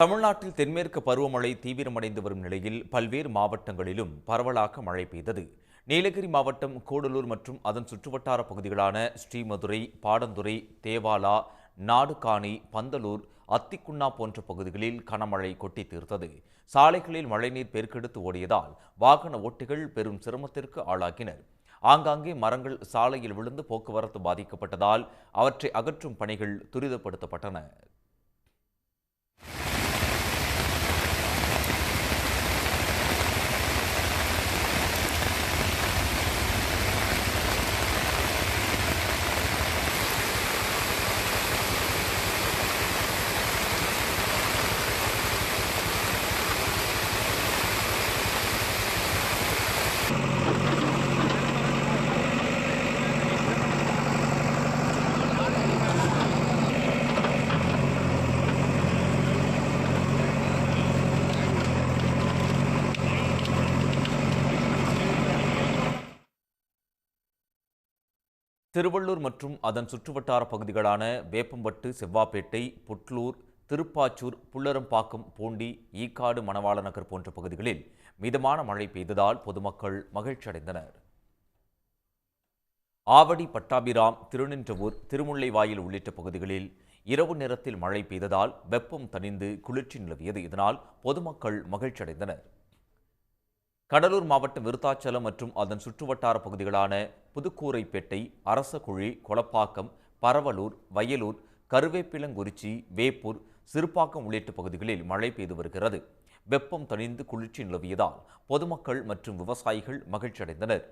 தமிழ்நாட்டில் தென்மேற்கு பருவமழை தீவிரமடைந்து வரும் நிலையில் பல்வேறு மாவட்டங்களிலும் பரவலாக மழை பெய்தது. நீலகிரி மாவட்டம் கூடலூர் மற்றும் அதன் சுற்றுவட்டார பகுதிகளான ஸ்ரீமதுரை பாடந்துறை தேவாலா நாடுகாணி பந்தலூர் அத்திக்குண்ணா போன்ற பகுதிகளில் கனமழை கொட்டி தீர்த்தது. சாலைகளில் மழைநீர் பெருக்கெடுத்து ஓடியதால் வாகன ஓட்டிகள் பெரும் சிரமத்திற்கு ஆளாகினர். ஆங்காங்கே மரங்கள் சாலையில் விழுந்து போக்குவரத்து பாதிக்கப்பட்டதால் அவற்றை அகற்றும் பணிகள் துரிதப்படுத்தப்பட்டன. திருவள்ளூர் மற்றும் அதன் சுற்றுவட்டார பகுதிகளான வேப்பம்பட்டு செவ்வாப்பேட்டை புட்லூர் திருப்பாச்சூர் புள்ளரம்பாக்கம் பூண்டி ஈக்காடு மணவாள நகர் போன்ற பகுதிகளில் மிதமான மழை பெய்ததால் பொதுமக்கள் மகிழ்ச்சியடைந்தனர். ஆவடி பட்டாபிராம் திருநின்றவூர் திருமுல்லைவாயில் உள்ளிட்ட பகுதிகளில் இரவு நேரத்தில் மழை பெய்ததால் வெப்பம் தணிந்து குளிர்ச்சி நிலவியது. இதனால் பொதுமக்கள் மகிழ்ச்சியடைந்தனர். கடலூர் மாவட்டம் விருத்தாச்சலம் மற்றும் அதன் சுற்றுவட்டார பகுதிகளான புதுக்கூரைப்பேட்டை அரசகுழி கொளப்பாக்கம் பரவலூர் வயலூர் கருவேப்பிலங்குறிச்சி வேப்பூர் சிறுபாக்கம் உள்ளிட்ட பகுதிகளில் மழை பெய்து வருகிறது. வெப்பம் தணிந்து குளிர்ச்சி நிலவியதால் பொதுமக்கள் மற்றும் விவசாயிகள் மகிழ்ச்சியடைந்தனர்.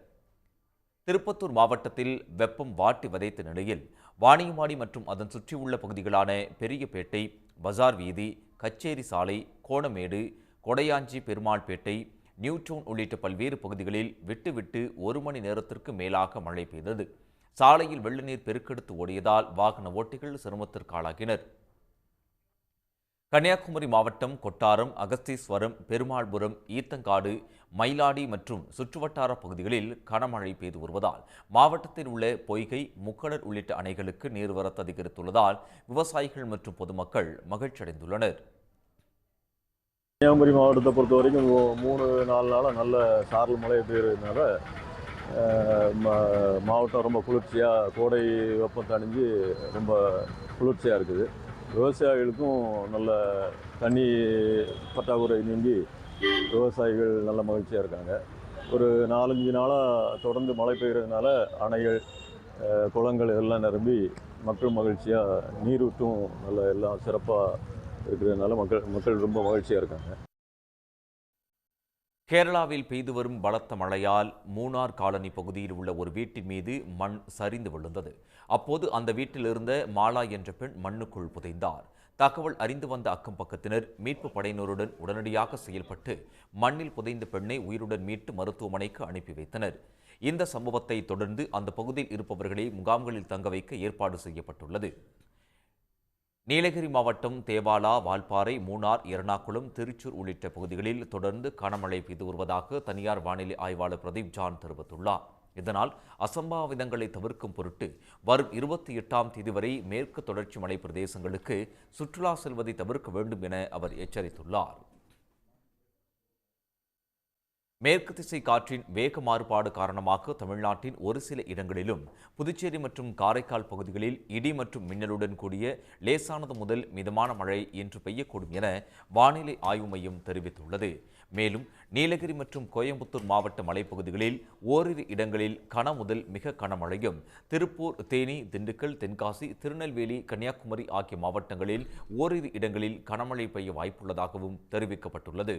திருப்பத்தூர் மாவட்டத்தில் வெப்பம் வாட்டி வதைத்த நிலையில் வாணியம்பாடி மற்றும் அதன் சுற்றியுள்ள பகுதிகளான பெரியபேட்டை பஜார் வீதி கச்சேரி சாலை கோணமேடு கொடையாஞ்சி பெருமாள்பேட்டை நியூ உள்ளிட்ட பல்வேறு பகுதிகளில் விட்டுவிட்டு ஒரு மணி நேரத்திற்கு மேலாக மழை பெய்தது. சாலையில் வெள்ள நீர் பெருக்கெடுத்து ஓடியதால் வாகன ஓட்டிகள் சிரமத்திற்கு ஆளாகினர் கன்னியாகுமரி மாவட்டம் கொட்டாரம் அகஸ்தீஸ்வரம் பெருமாள்புரம் ஈத்தங்காடு மயிலாடி மற்றும் சுற்றுவட்டார பகுதிகளில் கனமழை பெய்து வருவதால் மாவட்டத்தில் உள்ள பொய்கை முக்கடர் உள்ளிட்ட அணைகளுக்கு நீர்வரத்து அதிகரித்துள்ளதால் விவசாயிகள் மற்றும் பொதுமக்கள் மகிழ்ச்சியடைந்துள்ளனர். கன்னியாகுமரி மாவட்டத்தை பொறுத்த வரைக்கும் மூணு நாலு நாளாக நல்ல சாரல் மழை பெய்யறதுனால ம- மாவட்டம் ரொம்ப குளிர்ச்சியாக கோடை வெப்பம் தணிஞ்சு ரொம்ப குளிர்ச்சியாக இருக்குது. விவசாயிகளுக்கும் நல்ல தண்ணி பற்றாக்குறை நீங்கி விவசாயிகள் நல்ல மகிழ்ச்சியாக இருக்காங்க. ஒரு நாலஞ்சு நாளாக தொடர்ந்து மழை பெய்கிறதுனால அணைகள் குளங்கள் இதெல்லாம் நிரம்பி மக்கள் மகிழ்ச்சியாக நீரூற்றும் நல்ல எல்லாம் சிறப்பாக இருக்கிறதுனால மக்கள் மக்கள் ரொம்ப மகிழ்ச்சியாக இருக்காங்க. கேரளாவில் பெய்து வரும் பலத்த மழையால் மூணார் காலனி பகுதியில் உள்ள ஒரு வீட்டின் மீது மண் சரிந்து விழுந்தது. அப்போது அந்த வீட்டில் இருந்த மாலா என்ற பெண் மண்ணுக்குள் புதைந்தார். தகவல் அறிந்து வந்த அக்கம் பக்கத்தினர் மீட்பு படையினருடன் உடனடியாக செயல்பட்டு மண்ணில் புதைந்த பெண்ணை உயிருடன் மீட்டு மருத்துவமனைக்கு அனுப்பி வைத்தனர். இந்த சம்பவத்தை தொடர்ந்து அந்த பகுதியில் இருப்பவர்களை முகாம்களில் தங்க வைக்க ஏற்பாடு செய்யப்பட்டுள்ளது. நீலகிரி மாவட்டம் தேவாலா வால்பாறை மூணார் எர்ணாகுளம் திருச்சூர் உள்ளிட்ட பகுதிகளில் தொடர்ந்து கனமழை பெய்து வருவதாக தனியார் வானிலை ஆய்வாளர் பிரதீப் ஜான் தெரிவித்துள்ளார். இதனால் அசம்பாவிதங்களை தவிர்க்கும் பொருட்டு வரும் இருபத்தி எட்டாம் தேதி வரை மேற்கு தொடர்ச்சி மலை பிரதேசங்களுக்கு சுற்றுலா செல்வதை தவிர்க்க வேண்டும் என அவர் எச்சரித்துள்ளார். மேற்கு திசை காற்றின் வேக மாறுபாடு காரணமாக தமிழ்நாட்டின் ஒரு சில இடங்களிலும் புதுச்சேரி மற்றும் காரைக்கால் பகுதிகளில் இடி மற்றும் மின்னலுடன் கூடிய லேசானது முதல் மிதமான மழை இன்று பெய்யக்கூடும் என வானிலை ஆய்வு மையம் தெரிவித்துள்ளது. மேலும் நீலகிரி மற்றும் கோயம்புத்தூர் மாவட்ட மலைப்பகுதிகளில் ஓரிரு இடங்களில் கன முதல் மிக கனமழையும் திருப்பூர் தேனி திண்டுக்கல் தென்காசி திருநெல்வேலி கன்னியாகுமரி ஆகிய மாவட்டங்களில் ஓரிரு இடங்களில் கனமழை பெய்ய வாய்ப்புள்ளதாகவும் தெரிவிக்கப்பட்டுள்ளது.